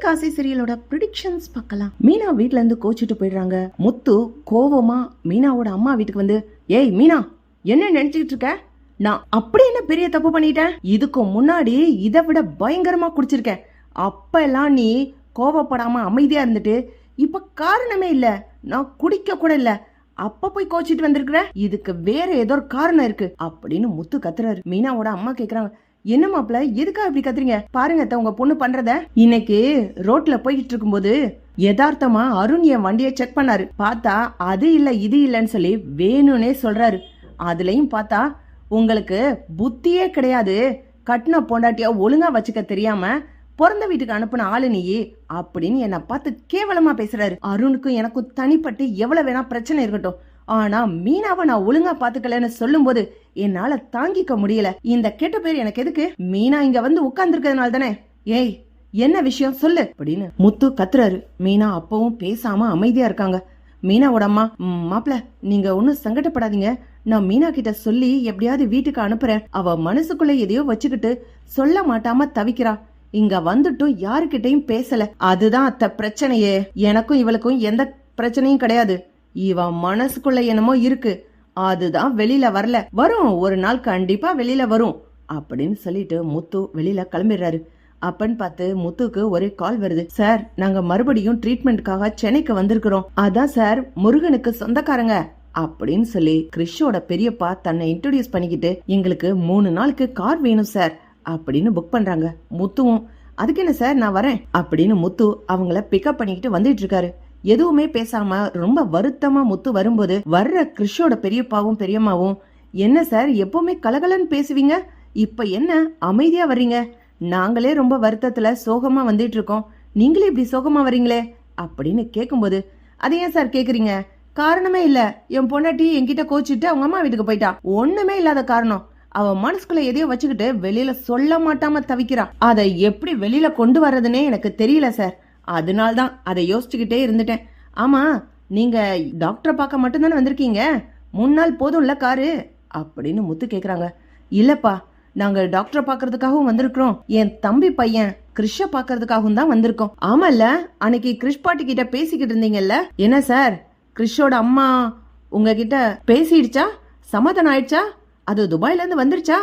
Kashi சீரியலோட predictions பார்க்கலாம். மீனா வீட்ல இருந்து கோச்சிட்டு போயிடுறாங்க. முத்து கோவமா மீனாவோட அம்மா வீட்டுக்கு வந்து ஏய் மீனா என்ன நினைச்சுக்கிட்டு இருக்க? நான் அப்படி என்ன பெரிய தப்பு பண்ணிட்டேன்? இதுக்கு முன்னாடி இதை விட பயங்கரமா குடிச்சிருக்கேன். அப்ப எல்லாம் நீ கோவப்படாம அமைதியா இருந்துட்டு இப்ப காரணமே இல்ல. நான் குடிக்க கூட இல்ல. அப்ப போய் கோச்சிட்டு வந்திருக்கிற? இதுக்கு வேற ஏதோ ஒரு காரணம் இருக்கு. அப்படின்னு முத்து கத்துறாரு. மீனாவோட அம்மா கேக்குறாங்க என்ன மாப்பிள எதுக்கா இப்படி கத்துறீங்க? பாருங்க உங்க பொண்ணு பண்றத. இன்னைக்கு ரோட்ல போயிட்டு இருக்கும்போது யதார்த்தமா அருண் என் வண்டியை செக் பண்ணாரு. பார்த்தா அது இல்ல இது இல்லைன்னு சொல்லி வேணும்னே சொல்றாரு. அதுலயும் பார்த்தா உங்களுக்கு புத்தியே கிடையாது. கட்டின பொண்டாட்டியா ஒழுங்கா வச்சுக்க தெரியாம பிறந்த வீட்டுக்கு அனுப்புன ஆளு நீயே அப்படின்னு என்னை பார்த்து கேவலமா பேசுறாரு. அருணுக்கும் எனக்கும் தனிப்பட்டு எவ்வளவு வேணா பிரச்சனை இருக்கட்டும். ஆனா மீனாவை நான் ஒழுங்கா பாத்துக்கலன்னு சொல்லும்போது என்னால தாங்கிக்க முடியல. இந்த கெட்ட பேர் எனக்கு எதுக்கு? மீனா இங்க வந்து உட்கார்ந்துருக்கிறதுனால தானே. ஏய் என்ன விஷயம்? சொல்லு. அப்படின்னு முத்து கத்துறாரு. மீனா அப்பவும் பேசாம அமைதியா இருக்காங்க. மீனாவோட அம்மா "ம், நீங்க ஒன்னும் சங்கடப்படாதீங்க. நான் மீனா கிட்ட சொல்லி எப்படியாவது வீட்டுக்கு அனுப்புறேன். அவ மனசுக்குள்ள எதையோ வச்சுக்கிட்டு சொல்ல மாட்டாம தவிக்கிறா. இங்க வந்துட்டும் யாருக்கிட்டையும் பேசல. அதுதான் அத்த பிரச்சனையே. எனக்கும் இவளுக்கும் எந்த பிரச்சனையும் கிடையாது. இவன் மனசுக்குள்ள என்னமோ இருக்கு. அதுதான் வெளியில வரல. வரும் ஒரு நாள் கண்டிப்பா வெளியில வரும். அப்படின்னு சொல்லிட்டு முத்து வெளியில கிளம்பிடுறாரு. அப்பன்னு பார்த்து முத்துக்கு ஒரே கால் வருது. சார் நாங்க மறுபடியும் ட்ரீட்மெண்ட்காக சென்னைக்கு வந்திருக்கிறோம். அதான் சார் முருகனுக்கு சொந்தக்காரங்க. அப்படின்னு சொல்லி கிறிஷோட பெரியப்பா தன்னை இன்ட்ரோடியூஸ் பண்ணிக்கிட்டு எங்களுக்கு மூணு நாளுக்கு கார் வேணும் சார் அப்படின்னு புக் பண்றாங்க. முத்துவும் அதுக்கு என்ன சார் நான் வரேன். அப்படின்னு முத்து அவங்கள பிக்கப் பண்ணிக்கிட்டு வந்துட்டு இருக்காரு. எதுவுமே பேசாம ரொம்ப வருத்தமா முத்து வரும்போது வர்ற கிறிஷோட பெரியப்பாவும் பெரியம்மாவும் என்ன சார் எப்பவுமே கலகலன்னு பேசுவீங்க? இப்ப என்ன அமைதியா வர்றீங்க? நாங்களே ரொம்ப வருத்தத்துல சோகமா வந்துட்டு இருக்கோம் நீங்களே இப்படி சோகமா வர்றீங்களே? அப்படின்னு கேட்கும்போது அதை ஏன் சார் கேக்குறீங்க? காரணமே இல்ல. என் பொண்டாட்டி என்கிட்ட கோச்சிட்டு அவங்க அம்மா வீட்டுக்கு போயிட்டா. ஒண்ணுமே இல்லாத காரணம். அவ மனசுக்குள்ள எதையோ வச்சுக்கிட்டு வெளியில சொல்ல மாட்டாம தவிக்கிறா. அதை எப்படி வெளியில கொண்டு வர்றதுன்னே எனக்கு தெரியல சார். அதனால தான் அதை யோசிச்சுக்கிட்டே இருந்துட்டேன். ஆமாம் நீங்கள் டாக்டரை பார்க்க மட்டும்தானே வந்திருக்கீங்க? மூணு நாள் போதும்ல காரு? அப்படின்னு முத்து கேட்குறாங்க இல்லைப்பா நாங்கள் டாக்டரை பார்க்கறதுக்காகவும் வந்திருக்கிறோம். என் தம்பி பையன் கிறிஷ பார்க்கறதுக்காகவும் தான் வந்திருக்கோம். ஆமால்ல அன்னைக்கு கிறிஷ் பாட்டி கிட்ட பேசிக்கிட்டு இருந்தீங்கல்ல? என்ன சார் கிறிஷோட அம்மா உங்ககிட்ட பேசிடுச்சா? சமாதானம் ஆயிடுச்சா? அது துபாயிலேருந்து வந்துருச்சா?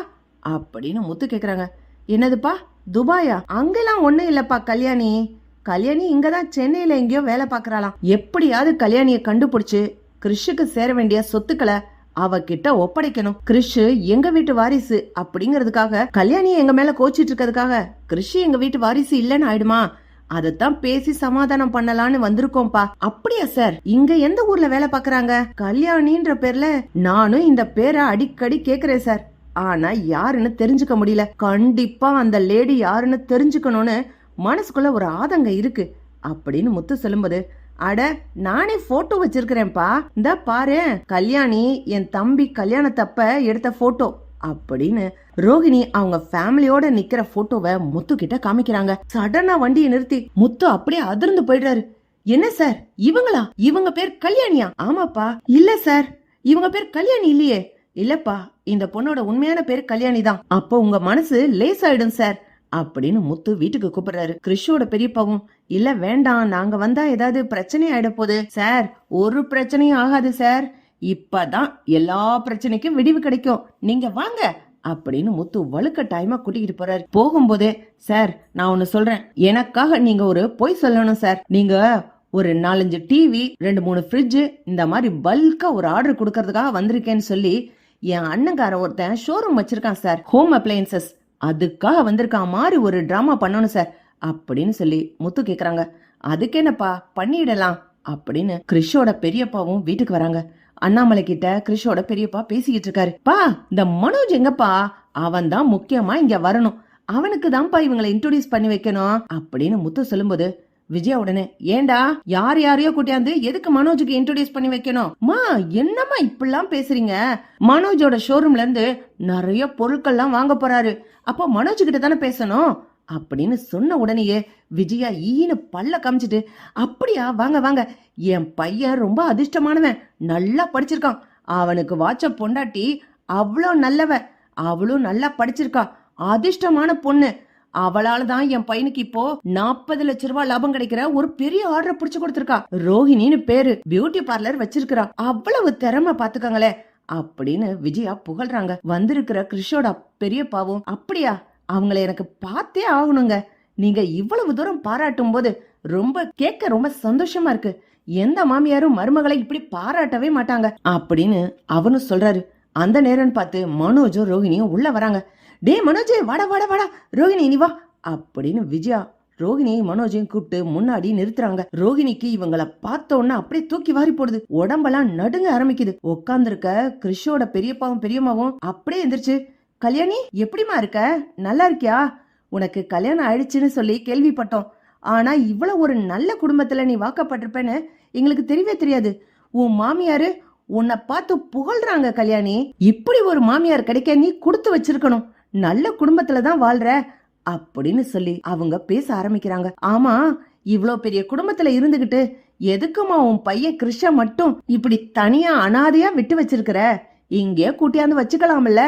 அப்படின்னு முத்து கேட்குறாங்க என்னதுப்பா துபாயா? அங்கெல்லாம் ஒன்றும் இல்லைப்பா கல்யாணி. கல்யாணி இங்கதான் சென்னையில எங்கேயோ வேலை பாக்குறாளாம் எப்படியாவது கல்யாணிய கண்டுபிடிச்சு கிறிஷுக்கு சேர வேண்டிய சொத்துக்களை அவகிட்ட ஒப்படைக்கணும். கிறிஷ் எங்க வீட்டு வாரிசு அப்படிங்கறதுக்காக கல்யாணி எங்க மேல கோச்சிட்டு இருக்கிறதுக்காக கிறிஷ் எங்க வீட்டு வாரிசு இல்லைன்னு ஆயிடுமா? அதைத்தான் பேசி சமாதானம் பண்ணலான்னு வந்திருக்கோம்ப்பா. அப்படியா சார்? இங்க எந்த ஊர்ல வேலை பாக்குறாங்க கல்யாணின்ற பேர்ல நானும் இந்த பேரை அடிக்கடி கேக்குறேன் சார். ஆனா யாருன்னு தெரிஞ்சுக்க முடியல. கண்டிப்பா அந்த லேடி யாருன்னு தெரிஞ்சுக்கணும்னு மனசுக்குள்ள ஒரு ஆதங்கம் இருக்கு. அப்படின்னு முத்து சொல்லும்போது அட நானே போட்டோ வச்சிருக்கிறேன்ப்பா. இந்த பாரு கல்யாணி என் தம்பி கல்யாணத்தப்ப எடுத்த போட்டோ அப்படின்னு ரோகிணி அவங்க ஃபேமிலியோட நிக்கிற போட்டோவை முத்து கிட்ட காமிக்கிறாங்க. சடனா வண்டியை நிறுத்தி முத்து அப்படியே அதிர்ந்து போயிடுறாரு. என்ன சார் இவங்களா? இவங்க பேர் கல்யாணியா? ஆமாப்பா. இல்ல சார் இவங்க பேர் கல்யாணி இல்லையே. இல்லப்பா. இந்த பொண்ணோட உண்மையான பேர் கல்யாணி தான் அப்போ உங்க மனசு லேஸ் ஆயிடும் சார் அப்படின்னு முத்து வீட்டுக்கு கூப்பிடுறாரு. கிறிஷோட பெரியப்பாவும் இல்ல வேண்டாம் நாங்க வந்தா ஏதாவது பிரச்சனை ஆயிட போகுது. சார் ஒரு பிரச்சனையும் ஆகாது சார். இப்பதான் எல்லா பிரச்சனைக்கும் விடிவு கிடைக்கும். நீங்க வாங்க அப்படின்னு முத்து வழுக்க டைமா கூட்டிகிட்டு போறாரு. போகும்போதே சார் நான் ஒன்னு சொல்றேன். எனக்காக நீங்க ஒரு பொய் சொல்லணும் சார். நீங்க ஒரு நாலஞ்சு டிவி ரெண்டு மூணு ஃப்ரிட்ஜ் இந்த மாதிரி பல்கா ஒரு ஆர்டர் கொடுக்கறதுக்காக வந்திருக்கேன்னு சொல்லி என் அண்ணங்கார ஒருத்தன் ஷோரூம் வச்சிருக்கான் சார். ஹோம் அப்ளையன்சஸ் அதுக்காக வந்திருக்கான் மாதிரி ஒரு ட்ராமா பண்ணணும் சார் அப்படின்னு சொல்லி முத்து கேக்குறாங்க. அதுக்கு என்னப்பா? பண்ணிடலாம் அப்படின்னு கிறிஷோட பெரியப்பாவும் வீட்டுக்கு வராங்க. அண்ணாமலை கிட்ட கிறிஷோட பெரியப்பா பேசிக்கிட்டு இருக்காரு. பா இந்த மனோஜ் எங்கப்பா? அவன் தான் முக்கியமா இங்க வரணும். அவனுக்கு தான்ப்பா இவங்களை இன்ட்ரோடியூஸ் பண்ணி வைக்கணும் அப்படின்னு முத்து சொல்லும்போது விஜயா உடனே ஏண்டா யார் யாரையோ கூட்டியாந்து எதுக்கு மனோஜுக்கு இன்ட்ரோடியூஸ் பண்ணி வைக்கணும்? மா என்னம்மா இப்படிலாம் பேசுறீங்க? மனோஜோட ஷோரூம்ல இருந்து நிறைய பொருட்கள்லாம் வாங்க போறாரு. அப்போ மனோஜ் கிட்ட தானே பேசணும்? அப்படின்னு சொன்ன உடனேயே விஜயா ஈனு பல்ல காமிச்சிட்டு அப்படியா வாங்க வாங்க. என் பையன் ரொம்ப அதிர்ஷ்டமானவன். நல்லா படிச்சிருக்கான். அவனுக்கு வாட்ச பொண்டாட்டி அவ்வளோ நல்லவ. அவளும் நல்லா படிச்சிருக்கா. அதிர்ஷ்டமான பொண்ணு. அவளால தான் என் பையனுக்கு இப்போ நாற்பது லட்ச ரூபாய் லாபம் கிடைக்கிற ஒரு பெரிய ஆர்டர் புடிச்சு கொடுத்திருக்கா. ரோஹிணின்னு பேரு. பியூட்டி பார்லர் வச்சிருக்கிறா. அவ்வளவு திறமை பாத்துக்கங்களே அப்படின்னு விஜயா புகழ்றாங்க. வந்திருக்கிற கிறிஷோட பெரியப்பாவும் அப்படியா? அவங்கள எனக்கு பார்த்தே ஆகணுங்க. நீங்க இவ்வளவு தூரம் பாராட்டும் போது ரொம்ப கேட்க ரொம்ப சந்தோஷமா இருக்கு. எந்த மாமியாரும் மருமகளை இப்படி பாராட்டவே மாட்டாங்க. அப்படின்னு அவனும் சொல்றாரு. அந்த நேரம் பார்த்து மனோஜும் ரோஹிணியும் உள்ள வராங்க. டே மனோஜ் வாடா வாடா வாடா ரோஹிணி நீ வா. அப்படின்னு விஜயா ரோஹிணியை மனோஜையும் கூப்பிட்டு முன்னாடி நிறுத்துறாங்க. ரோஹிணிக்கு இவங்கள பார்த்தோன்னா அப்படியே தூக்கி வாரி போடுது. உடம்பெல்லாம் நடுங்க ஆரம்பிக்குது. உட்காந்துருக்க கிறிஷோட பெரியப்பாவும் பெரியம்மாவும் அப்படியே எந்திரிச்சு கல்யாணி எப்படிமா இருக்க? நல்லா இருக்கியா? உனக்கு கல்யாணம் ஆயிடுச்சுன்னு சொல்லி கேள்விப்பட்டோம். ஆனா இவ்வளவு ஒரு நல்ல குடும்பத்துல நீ வாக்கப்பட்டிருப்பேன்னு எங்களுக்கு தெரியவே தெரியாது. உன் மாமியாரு உன்னை பார்த்து புகழ்றாங்க கல்யாணி. இப்படி ஒரு மாமியார் கிடைக்க நீ கொடுத்து வச்சிருக்கணும். நல்ல குடும்பத்துல தான் வாழ்ற அப்படின்னு சொல்லி அவங்க பேச ஆரம்பிக்கிறாங்க. ஆமா இவ்வளோ பெரிய குடும்பத்துல இருந்துகிட்டு எதுக்குமா உன் பையன் கிருஷ்ண மட்டும் இப்படி தனியா அனாதையா விட்டு வச்சிருக்கிற? இங்கே கூட்டியாந்து வச்சுக்கலாம்ல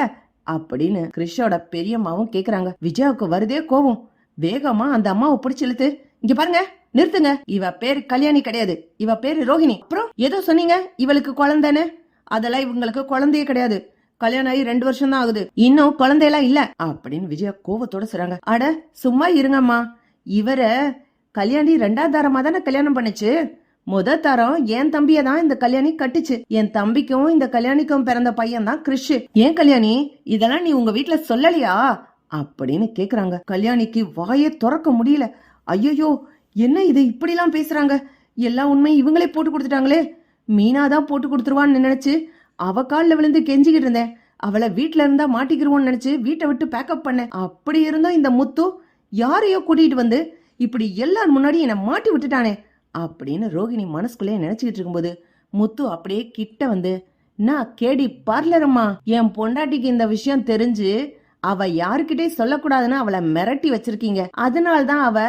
அப்படின்னு கிருஷோட பெரியம்மாவும் கேக்குறாங்க. விஜயாவுக்கு வருதே கோவம். வேகமா அந்த அம்மாவை பிடிச்சி இழுத்து இங்க பாருங்க நிறுத்துங்க. இவ பேரு கல்யாணி கிடையாது. இவ பேரு ரோஹிணி. அப்புறம் ஏதோ சொன்னீங்க இவளுக்கு குழந்தைன்னு? அதெல்லாம் இவங்களுக்கு குழந்தையே கிடையாது. கல்யாணம் ஆகி ரெண்டு வருஷம் தான் ஆகுது. இன்னும் குழந்தையெல்லாம் இல்ல. அப்படின்னு விஜயா கோவத்தோட சொல்றாங்க. அட சும்மா இருங்கம்மா. இவர கல்யாணி ரெண்டாவது தாரமா தானே கல்யாணம் பண்ணுச்சு? முத தரம் என் தம்பிய தான் இந்த கல்யாணி கட்டுச்சு. என் தம்பிக்கும் இந்த கல்யாணிக்கும் பிறந்த பையன் தான் கிறிஷ். ஏன் கல்யாணி? இதெல்லாம் நீ உங்க வீட்டுல சொல்லலையா? அப்படின்னு கேக்குறாங்க. கல்யாணிக்கு வாயே திறக்க முடியல. ஐயோ என்ன இது இப்படிலாம் பேசுறாங்க? எல்லா உண்மையும் இவங்களே போட்டு கொடுத்துட்டாங்களே. மீனா தான் போட்டு கொடுத்துருவான்னு நினைச்சு அவ காலில் விழுந்து கெஞ்சிக்கிட்டு இருந்தேன். அவளை வீட்டில் இருந்தா மாட்டிக்கிருவோன்னு நினைச்சு வீட்டை விட்டு பேக்கப் பண்ணேன். அப்படி இருந்தும் இந்த முத்து யாரையோ கூட்டிட்டு வந்து இப்படி எல்லார் முன்னாடி என்னை மாட்டி விட்டுட்டானே அப்படின்னு ரோகிணி மனசுக்குள்ளே நினைச்சுக்கிட்டு இருக்கும்போது முத்து அப்படியே கிட்ட வந்து நான் கேடி பார்லரம்மா என் பொண்டாட்டிக்கு இந்த விஷயம் தெரிஞ்சு அவ யாருக்கிட்டே சொல்லக்கூடாதுன்னு அவளை மிரட்டி வச்சிருக்கீங்க. அதனால தான் அவ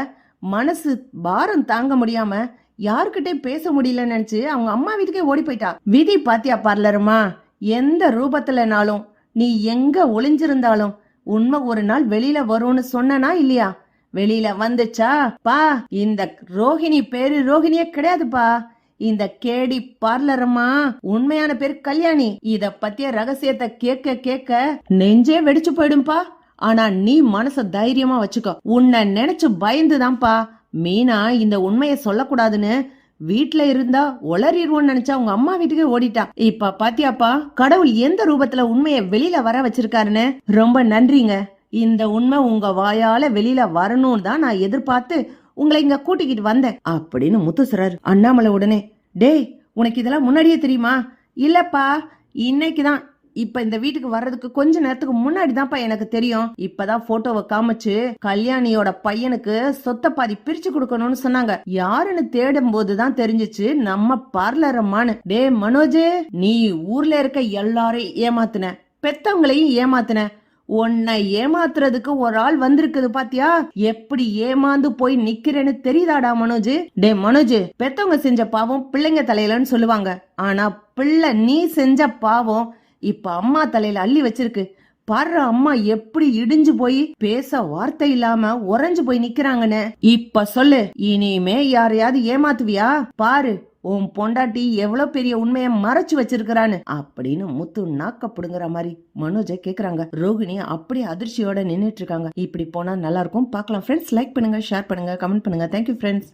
மனசு பாரம் தாங்க முடியாம யாருக்கிட்டே பேச முடியலன்னு நினைச்சு அவங்க அம்மா வீட்டுக்கே ஓடி போயிட்டா. விதி பாத்தியா பார்லருமா? எந்த ரூபத்துலனாலும் நீ எங்க ஒளிஞ்சிருந்தாலும் உண்மை ஒரு நாள் வெளியில வரும்னு சொன்னனா இல்லையா? வெளியில வந்துச்சா? பா இந்த ரோஹிணி பேரு ரோஹிணியே கிடையாதுப்பா. இந்த கேடி பார்லரம்மா உண்மையான பேர் கல்யாணி. இத பத்திய ரகசியத்தை கேட்க கேட்க நெஞ்சே வெடிச்சு போயிடும்பா. ஆனா நீ மனச தைரியமா வச்சுக்கோ. உன்னை நினைச்சு பயந்துதான்ப்பா மீனா இந்த உண்மையை சொல்லக்கூடாதுன்னு வீட்ல இருந்தா ஒளறிடுவோன்னு நினைச்சா உங்க அம்மா வீட்டுக்கே ஓடிட்டா. இப்ப பாத்தியாப்பா கடவுள் எந்த ரூபத்துல உண்மைய வெளியில வர வச்சிருக்காருன்னு? ரொம்ப நன்றிங்க. இந்த உண்மை உங்க வாயால வெளியில வரணும்னு தான் நான் எதிர்பார்த்து உங்களை இங்க கூட்டிக்கிட்டு வந்தேன். அப்படின்னு முத்து அண்ணாமலை உடனே டேய் உனக்கு இதெல்லாம் முன்னாடியே தெரியுமா? இல்லப்பா இன்னைக்குதான் இப்ப இந்த வீட்டுக்கு வர்றதுக்கு கொஞ்ச நேரத்துக்கு முன்னாடி தான்ப்பா எனக்கு தெரியும். இப்பதான் போட்டோவை காமிச்சு கல்யாணியோட பையனுக்கு சொத்தை பாதி பிரிச்சு கொடுக்கணும்னு சொன்னாங்க. யாருன்னு தேடும் போதுதான் தெரிஞ்சுச்சு நம்ம பார்லரம்மான்னு டே மனோஜ் நீ ஊர்ல இருக்க எல்லாரையும் ஏமாத்துன. பெத்தவங்களையும் ஏமாத்துன. உன்னை ஏமாத்துறதுக்கு ஒரு ஆள் வந்திருக்குது பாத்தியா? எப்படி ஏமாந்து போய் நிக்கிறேன்னு தெரியுதாடா மனோஜ்? டே மனோஜ் பெத்தவங்க செஞ்ச பாவம் பிள்ளைங்க தலையிலன்னு சொல்லுவாங்க. ஆனா பிள்ளை நீ செஞ்ச பாவம் இப்ப அம்மா தலையில அள்ளி வச்சிருக்கு. பாரு அம்மா எப்படி இடிஞ்சு போய் பேச வார்த்தை இல்லாம உறைஞ்சு போய் நிக்கிறாங்கன்னு. இப்ப சொல்லு இனிமே யாரையாவது ஏமாத்துவியா? பாரு உன் பொண்டாட்டி எவ்வளவு பெரிய உண்மைய மறைச்சு வச்சிருக்கிறான்னு. அப்படின்னு முத்து நாக்கப்படுங்கிற மாதிரி மனோஜை கேக்குறாங்க. ரோகிணி அப்படியே அதிர்ச்சியோட நின்றுட்டு இருக்காங்க. இப்படி போனா நல்லா இருக்கும். பார்க்கலாம் ஃப்ரெண்ட்ஸ் லைக் பண்ணுங்க ஷேர் பண்ணுங்க கமெண்ட் பண்ணுங்க. Thank you friends